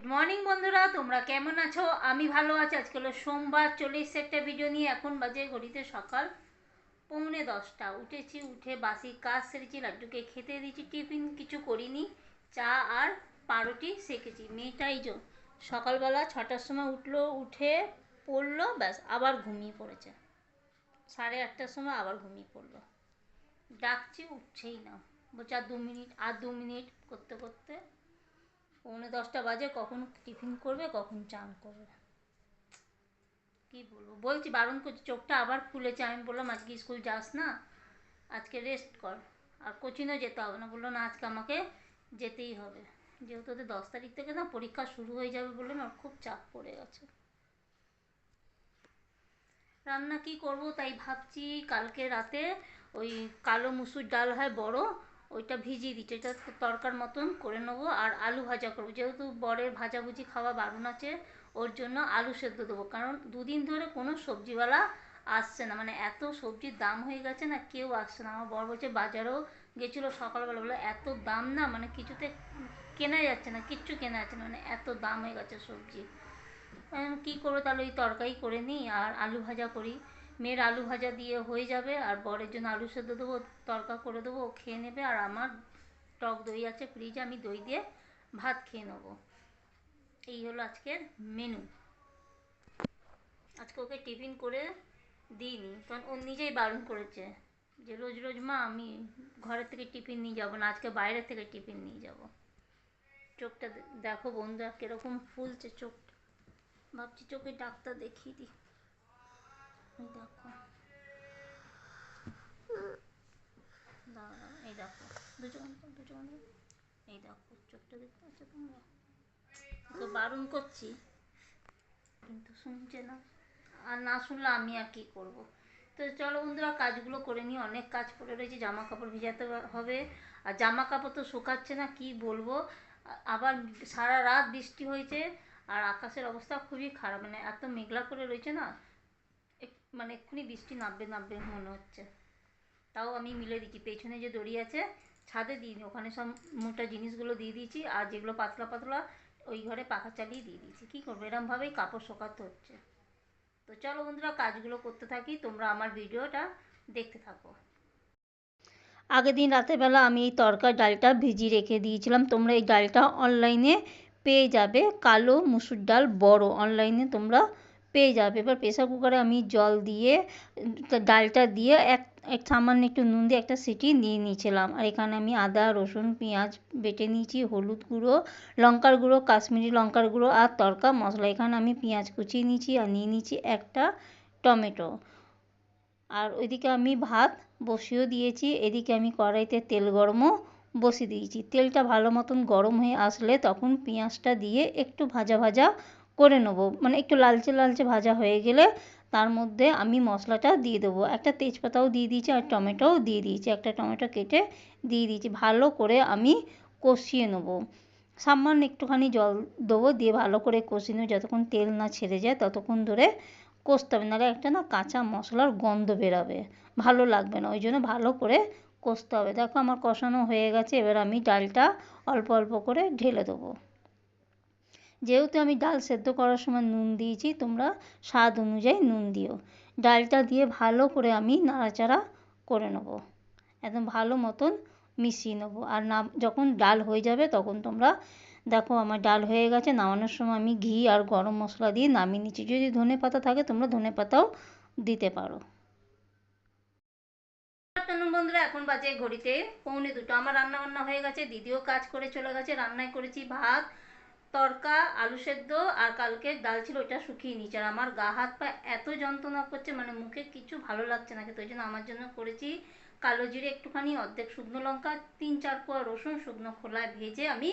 Good morning বন্ধুরা। তোমরা কেমন আছো? আমি ভালো আছি। আজকে হলো সোমবার চলে এসছে একটা ভিডিও নিয়ে এখন বাজে ঘড়িতে সকাল পৌনে দশটা। উঠেছি, উঠে বাসি কাজ সেরেছি, লাড্ডুকে খেতে দিয়েছি, টিফিন কিছু করিনি। চা আর পাউরুটি সেকেছি। মেয়েটাই যো সকালবেলা ছটার সময় উঠল, উঠে পড়ল, ব্যাস, আবার ঘুমিয়ে পড়েছে। সাড়ে আটটার সময় আবার ঘুমিয়ে পড়ল। ডাকছি, উঠছেই না। বলছে, আর দু মিনিট, আর দু মিনিট, করতে করতে পৌনে দশটা বাজে, কখন টিফিন করবে, কখন চান করবে। কি বলব? বলছি বারণ করছি চোখটা আবার খুলেছে, আমি বললাম, আজকে স্কুল যাস না, আজকে রেস্ট কর। আর কোচিংও যেতে হবে না, বলল, না, আজকে আমাকে যেতেই হবে। যেহেতু ওদের দশ তারিখ থেকে না পরীক্ষা শুরু হয়ে যাবে বলে না খুব চাপ পড়ে গেছে। রান্না কি করব? তাই ভাবছি কালকে রাতে ওই কালো মুসুর ডাল হয় বড় ওইটা ভিজিয়ে দিচ্ছি। এটা তরকার মতন করে নেব আর আলু ভাজা করব। যেহেতু বরের ভাজাভুজি খাওয়া বারণ আছে, ওর জন্য আলু সেদ্ধ দেবো। কারণ দুদিন ধরে কোনো সবজিওয়ালা আসছে না। মানে এত সবজির দাম হয়ে গেছে না, কেউ আসছে না। আমার বর বলছে, বাজারেও গেছিল সকালবেলা। বলে, এত দাম না মানে কিছুতে কেনা যাচ্ছে না, কিচ্ছু কেনা যাচ্ছে না। মানে এত দাম হয়ে গেছে সবজি। কী করব তাহলে? ওই তরকারি করে নিই আর আলু ভাজা করি। মেয়ের আলু ভাজা দিয়ে হয়ে যাবে, আর বরের জন্য আলু সেদ্ধ দেবো, তরকা করে দেবো, ও খেয়ে নেবে, আর আমার টক দই আছে ফ্রিজে আমি দই দিয়ে ভাত খেয়ে নেব। এই হলো আজকের মেনু আজকে ওকে টিফিন করে দিইনি, কারণ ও নিজেই বারণ করেছে যে রোজ রোজ মা, আমি ঘরের থেকে টিফিন নিয়ে যাব না, আজকে বাইরের থেকে টিফিন নিয়ে যাব। চোখটা দেখো বন্ধুরা, কীরকম ফুলছে চোখটা ভাবছি চোখে ডাক্তার দেখিয়ে দিই। এই দেখো। এই দেখো। দুজন দুজন এই দেখো, চোখটা দেখতে পাচ্ছ তোমরা? ওকে বারণ করছি, কিন্তু শুনছে না। আর না শুনলে আমি আর কী করব? তো চলো বন্ধুরা, কাজগুলো করে নিই। অনেক কাজ পড়ে রয়েছে জামা কাপড় ভিজাতে হবে। আর জামা কাপড় তো শুকাচ্ছে না, কি বলব? আবার সারা রাত বৃষ্টি হয়েছে, আর আকাশের অবস্থা খুবই খারাপ। মানে এত মেঘলা করে রয়েছে না মানে এক্ষুনি বৃষ্টি নামবে নামবে মনে হচ্ছে। তাও আমি মিলে দিচ্ছি। পেছনে যে দড়ি আছে, ছাদে দিইনি ওখানে সব মোটা জিনিসগুলো দিয়ে দিয়েছি আর যেগুলো পাতলা পাতলা ওই ঘরে পাখা চালিয়ে দিয়ে দিয়েছি। কী করব? এরমভাবেই কাপড় শোকাতে হচ্ছে। তো চলো বন্ধুরা, কাজগুলো করতে থাকি। তোমরা আমার ভিডিওটা দেখতে থাকো। আগের দিন রাতেরবেলা আমি এই তরকার ডালটা ভিজিয়ে রেখে দিয়েছিলাম। তোমরা এই ডালটা অনলাইনে পেয়ে যাবে। কালো মুসুর ডাল বড়। অনলাইনে তোমরা পেয়ে যাবে। এবার প্রেসার কুকারে আমি জল দিয়ে ডালটা দিয়ে এক এক সামান্য একটু নুন দিয়ে একটা সিটি নিয়ে নিয়েছিলাম। আর এখানে আমি আদা, রসুন, পেঁয়াজ বেটে নিয়েছি, হলুদ গুঁড়ো, লঙ্কার গুঁড়ো, কাশ্মীরি লঙ্কার গুঁড়ো আর তরকা মশলা। এখানে আমি পেঁয়াজ কুচিয়ে নিয়েছি আর নিয়ে নিয়েছি একটা টমেটো। আর ওইদিকে আমি ভাত বসিয়েও দিয়েছি। এদিকে আমি কড়াইতে তেল গরমও বসিয়ে দিয়েছি। তেলটা ভালো মতন গরম হয়ে আসলে তখন পেঁয়াজটা দিয়ে একটু ভাজা ভাজা করে নেব। মানে একটু লালচে লালচে ভাজা হয়ে গেলে তার মধ্যে আমি মশলাটা দিয়ে দেবো। একটা তেজপাতাও দিয়ে দিয়েছি আর টমেটোও দিয়ে দিয়েছি। একটা টমেটো কেটে দিয়ে দিয়েছি। ভালো করে আমি কষিয়ে নেব। সামান্য একটুখানি জল দেবো দিয়ে ভালো করে কষিয়ে নেব। যতক্ষণ তেল না ছেড়ে যায় ততক্ষণ ধরে কষতে হবে। নাহলে একটা না কাঁচা মশলার গন্ধ বেরাবে। ভালো লাগবে না। ওই জন্য ভালো করে কষতে হবে। দেখো আমার কষানো হয়ে গেছে। এবার আমি ডালটা অল্প অল্প করে ঢেলে দেবো। যেহেতু আমি ডাল সেদ্ধ করার সময় নুন দিয়েছি, তোমরা স্বাদ অনুযায়ী নুন দিও। ডালটা দিয়ে ভালো করে আমি নাড়াচাড়া করে নেব। একদম ভালো মতন মিশিয়ে নেব। আর না যখন ডাল হয়ে যাবে, তখন তোমরা দেখো আমার ডাল হয়ে গেছে, নামানোর সময় আমি ঘি আর গরম মশলা দিয়ে নামিয়ে নিচ্ছি। যদি ধনে পাতা থাকে, তোমরা ধনে পাতাও দিতে পারো। বন্ধুরা, এখন বাজে ঘড়িতে পৌনে দুটো। আমার রান্না বান্না হয়ে গেছে, দিদিও কাজ করে চলে গেছে রান্নায় করেছি ভাত। তরকা, আলু সেদ্ধ আর কালকে ডাল ছিল ওইটা শুকিয়ে নিয়েছি। আর আমার গা হাত পা এত যন্ত্রণা করছে মানে মুখে কিছু ভালো লাগছে না কিন্তু ওই জন্য আমার জন্য করেছি কালো জিরে একটুখানি, অর্ধেক শুকনো লঙ্কা, তিন চার কোয়া রসুন শুকনো খোলায় ভেজে আমি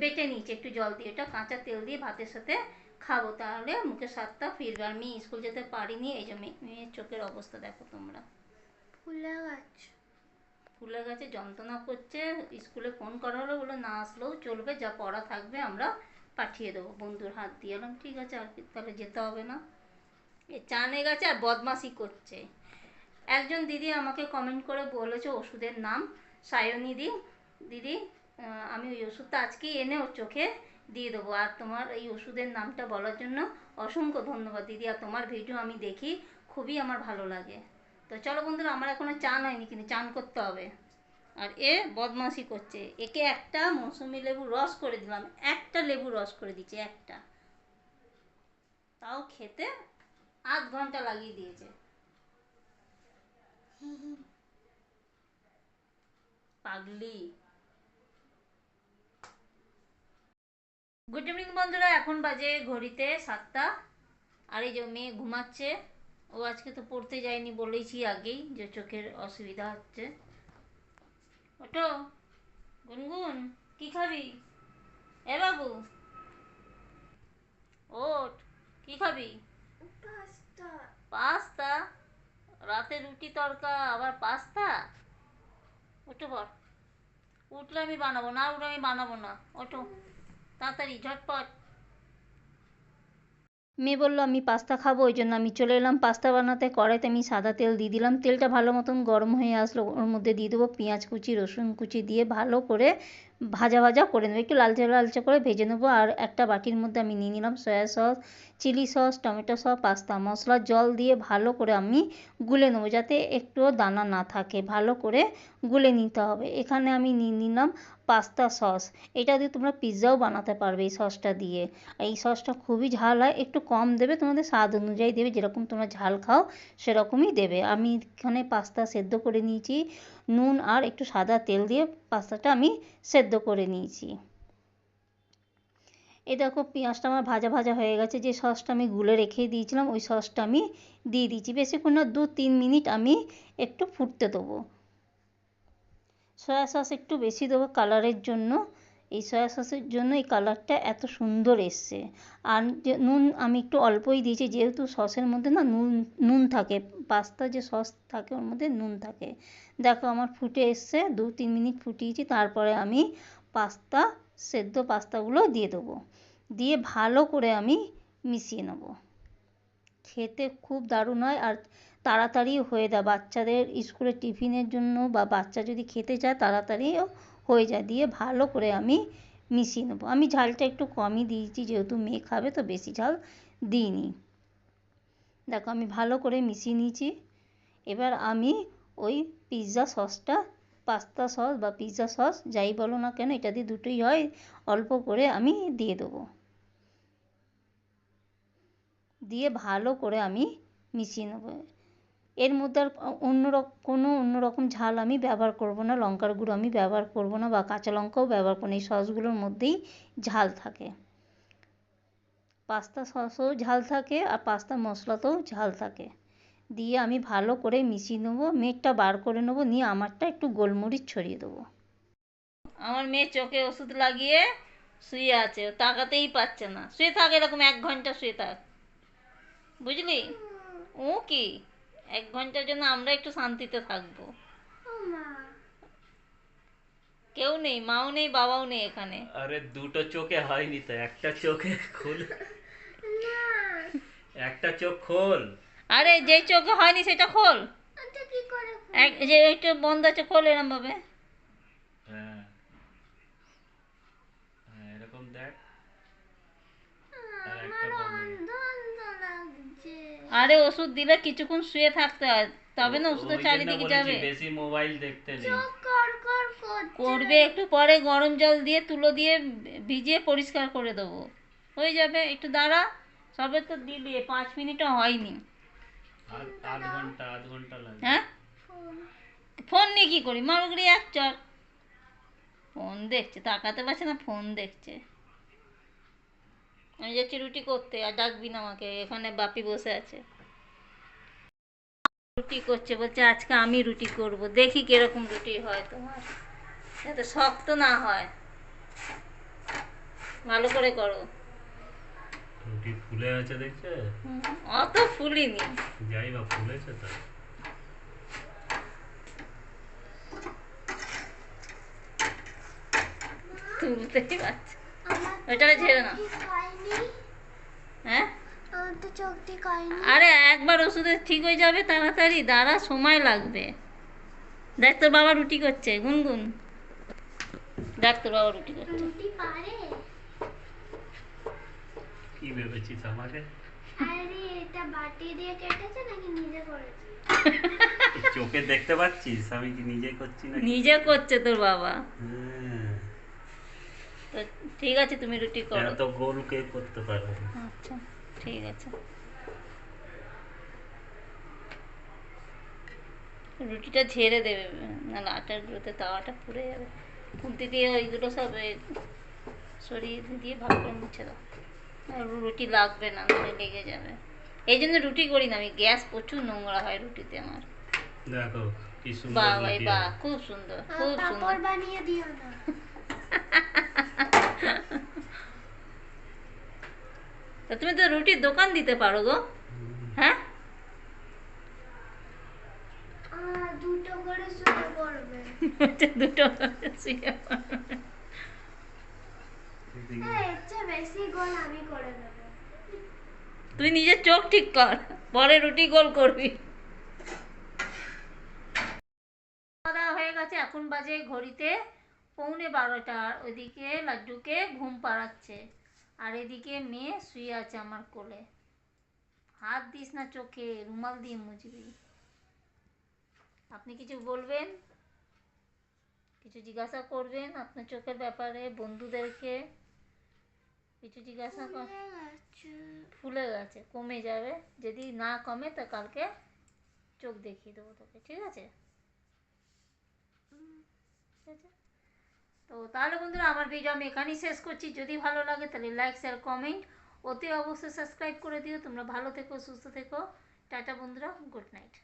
বেটে নিয়েছি একটু জল দিয়ে। এটা কাঁচা তেল দিয়ে ভাতের সাথে খাব, তাহলে মুখের স্বাদটা ফিরবে। আর মেয়ে স্কুল যেতে পারিনি, এই যে মেয়ের চোখের অবস্থা দেখো তোমরা। ফুলে গেছে ফুলে গেছে, যন্ত্রণা করছে, স্কুলে ফোন করা হলো বলে না আসলেও চলবে, যা পড়া থাকবে আমরা পাঠিয়ে দেবো। বন্ধুর হাত দিয়ে এলাম ঠিক আছে, আর তাহলে যেতে হবে না। এ চানে গেছে আর বদমাসি করছে। একজন দিদি আমাকে কমেন্ট করে বলেছে ওষুধের নাম, সায়নী দি, দিদি আমি ওই ওষুধটা আজকেই এনে ওর চোখে দিয়ে দেবো। আর তোমার এই ওষুধের নামটা বলার জন্য অসংখ্য ধন্যবাদ দিদি, আর তোমার ভিডিও আমি দেখি, খুবই আমার ভালো লাগে। তো চলো বন্ধুরা, আমার এখনও চান হয়নি, কিন্তু চান করতে হবে। আর এ বদমাশি করছে। একে একটা মৌসুমি লেবু রস করে দিলাম, একটা লেবু রস করে দিচ্ছে, একটা। তাও খেতে আধ ঘণ্টা লাগিয়ে দিয়েছে। পাগলি। গুড ইভিনিং বন্ধুরা, এখন বাজে ঘড়িতে সাতটা। আর এই যে মেয়ে ঘুমাচ্ছে। ও আজকে তো পড়তে যায়নি বলেইছি আগেই যে চোখের অসুবিধা হচ্ছে। ওটো গুনগুন কি খাবি? এ বাবু। ওট কি খাবি? পাস্তা। পাস্তা? রাতে রুটি তড়কা আবার পাস্তা? ওঠো বল উঠলে আমি বানাবো না উঠলে আমি বানাবো না। ওঠো তাড়াতাড়ি ঝটপট। মেয়ে বলল, আমি পাস্তা খাব, ওই জন্য আমি চলে এলাম পাস্তা বানাতে। কড়াইতে আমি সাদা তেল দিয়ে দিলাম। তেলটা ভালো মতন গরম হয়ে আসলো। ওর মধ্যে দিয়ে দেবো পেঁয়াজ কুচি, রসুন কুচি দিয়ে ভালো করে ভাজা ভাজা করে নেব। একটু লালচে লালচে করে ভেজে নেব। আর একটা বাটির মধ্যে আমি নিয়ে নিলাম soya sauce, chilli sauce, tomato sauce, pasta মশলা, জল দিয়ে ভালো করে আমি গুলে নেব। যাতে একটুও দানা না থাকে। ভালো করে গুলে নিতে হবে। এখানে আমি নিয়ে নিলাম পাস্তা সস এটা দিয়ে তোমরা পিৎজাও বানাতে পারবে এই সসটা দিয়ে। এই সসটা খুবই ঝাল হয়, একটু কম দেবে, তোমাদের স্বাদ অনুযায়ী দেবে, যেরকম তোমরা ঝাল খাও সেরকমই দেবে। আমি এখানে পাস্তা সেদ্ধ করে নিয়েছি, নুন আর একটু সাদা তেল দিয়ে পাস্তাটা আমি সেদ্ধ করে নিয়েছি। এই দেখো, পেঁয়াজটা আমার ভাজা ভাজা হয়ে গেছে, যে সসটা আমি গুলে রেখে দিয়েছিলাম, ওই সসটা আমি দিয়ে দিয়েছি। বেশিক্ষণ না দু তিন মিনিট আমি একটু ফুটতে দেবো। সয়া সস একটু বেশি দেবো কালারের জন্য। এই সয়া সসের জন্য এই কালারটা এত সুন্দর এসছে। আর যে নুন আমি একটু অল্পই দিয়েছি, যেহেতু সসের মধ্যে না নুন নুন থাকে। পাস্তা যে সস থাকে ওর মধ্যে নুন থাকে। দেখো আমার ফুটে এসছে, দু তিন মিনিট ফুটিয়েছি, তারপরে আমি পাস্তা সেদ্ধ পাস্তাগুলো দিয়ে দেবো। দিয়ে ভালো করে আমি মিশিয়ে নেব। খেতে খুব দারুণ হয়। আর তাড়াতাড়ি হয়ে যায় বাচ্চাদের স্কুলের টিফিনের জন্য বা বাচ্চা যদি খেতে চায় তাড়াতাড়িও হয়ে যায় দিয়ে ভালো করে আমি মিশিয়ে নেব। আমি ঝালটা একটু কমই দিয়েছি, যেহেতু মেয়ে খাবে তো বেশি ঝাল দিইনি। দেখো, আমি ভালো করে মিশিয়ে নিয়েছি। এবার আমি ওই পিৎজা সসটা, পাস্তা সস বা পিৎজা সস, যাই বলো না কেন, এটা দিয়ে দুটোই হয়, অল্প করে আমি দিয়ে দেবো। দিয়ে ভালো করে আমি মিশিয়ে নেব। এর মধ্যে আর অন্য কোনো অন্য রকম ঝাল আমি ব্যবহার করব না। লঙ্কার গুঁড়ো আমি ব্যবহার করব না বা কাঁচা লঙ্কাও ব্যবহার করব না। এই সসগুলোর মধ্যেই ঝাল থাকে। পাস্তা সসেও ঝাল থাকে আর পাস্তা মশলাতেও ঝাল থাকে। দিয়ে আমি ভালো করে মিশিয়ে নেব, মেঘটা বার করে নেব, নিয়ে আমারটা একটু গোলমরিচ ছড়িয়ে দেবো। আমার মেয়ে চোখে ওষুধ লাগিয়ে শুয়ে আছে তাকাতেই পাচ্ছে না। শুয়ে থাক, এরকম এক ঘণ্টা শুয়ে থাক। বুঝলি? ও কি? এক ঘণ্টার জন্য আমরা একটু শান্তিতে থাকব। কেউ নেই মাও নেই বাবাও নেই এখানে। আরে দুটো চোখে হয়নি তো একটা চোখে খোল। একটা চোখ খোল। আরে যে চোখে হয়নি সেটা খোল। এক যে একটু বন্ধ আছে খোল এরম ভাবে হ্যাঁ হ্যাঁ এরকম দেখ আর একটা আমার বন্ধ। অন্ধ অন্ধ লাগছে আরে ওষুধ দিলে কিছুক্ষণ শুয়ে থাকতে হয়। তবে না ওষুধের চারিদিকে যাবে। বেশি মোবাইল দেখতে নেই। চোখ কর কর করবে একটু পরে গরম জল দিয়ে তুলো দিয়ে ভিজিয়ে পরিষ্কার করে দেবো। হয়ে যাবে একটু দাঁড়া। সবে তো দিলি পাঁচ মিনিটও হয়নি। আধ আধ ঘণ্টা আধ ঘণ্টা লাগে হ্যাঁ? ফোন। ফোন নিয়ে কী করি? মারুগড়ি এক চর। ফোন দেখছে তাকাতে পারছে না ফোন দেখছে। আমি যাচ্ছি রুটি করতে আর ডাকবি না আমাকে এখানে বাপি বসে আছে। রুটি করছে বলছে আজকে আমি রুটি করব। দেখি কীরকম রুটি হয় তোমার। যাতে শক্ত না হয়। ভালো করে করো। রুটি ফুলে আছে দেখছে? অত ফুলিনি। যাই বা ফুলেছে তো। তুলতেই পারছে। নাও কি খাইনি হ্যাঁ? আরে একবার ওষুধে ঠিক হয়ে যাবে তাড়াতাড়ি দাঁড়া সময় লাগবে। দেখ তোর বাবা রুটি করছে গুনগুন। দেখ তোর বাবা রুটি করছে। রুটি পারে? কি ভেবেছিস আমাকে? আরে এটা বাটি দিয়ে কেটেছে নাকি নিজে করেছে? চোখে দেখতে পাচ্ছিস? আমি কি নিজে করছি না নিজে করছে তোর বাবা। হ্যাঁ। তো ঠিক আছে তুমি রুটি করো। এত গোল কে করতে পারবে আচ্ছা ঠিক আছে। রুটিটা ঝেড়ে দেবে। নাহলে আটার গুঁড়োতে তাওয়াটা পুড়ে যাবে। খুন্তি দিয়ে ওইগুলো সব সরিয়ে দিয়ে ভালো করে মুছে দাও আর রুটি লাগবে না লেগে যাবে। এই জন্য রুটি করি না আমি গ্যাস প্রচুর নোংরা হয় রুটিতে আমার। দেখো কি সুন্দর বাহ ভাই বাহ খুব সুন্দর খুব সুন্দর। পাপড় বানিয়ে দিও না। তা তুমি তো রুটির দোকান দিতে পারো গো। হ্যাঁ? দুটো করে দুটো শুয়ে পড়ো। হ্যাঁ তুই নিজের চোখ ঠিক কর পরে রুটি গোল করবি। খাওয়া হয়ে গেছে এখন বাজে ঘড়িতে পৌনে বারোটা ওইদিকে লাড্ডুকে ঘুম পাড়াচ্ছে। আর এদিকে মেয়ে শুয়ে আছে আমার কোলে। হাত দিস না চোখে রুমাল দিয়ে মুছবি। আপনি কিছু বলবেন? কিছু জিজ্ঞাসা করবেন আপনার চোখের ব্যাপারে বন্ধুদেরকে? কিছু জিজ্ঞাসা কর। ফুলে গেছে। কমে যাবে। যদি না কমে তা কালকে চোখ দেখিয়ে দেবো তোকে ঠিক আছে? ঠিক আছে? তো তাহলে বন্ধুরা, আমার ভিডিও আমি এখানেই শেষ করছি। যদি ভালো লাগে, তাহলে লাইক শেয়ার কমেন্ট অতি অবশ্যই সাবস্ক্রাইব করে দিও। তোমরা ভালো থেকো, সুস্থ থেকো। টাটা বন্ধুরা গুড নাইট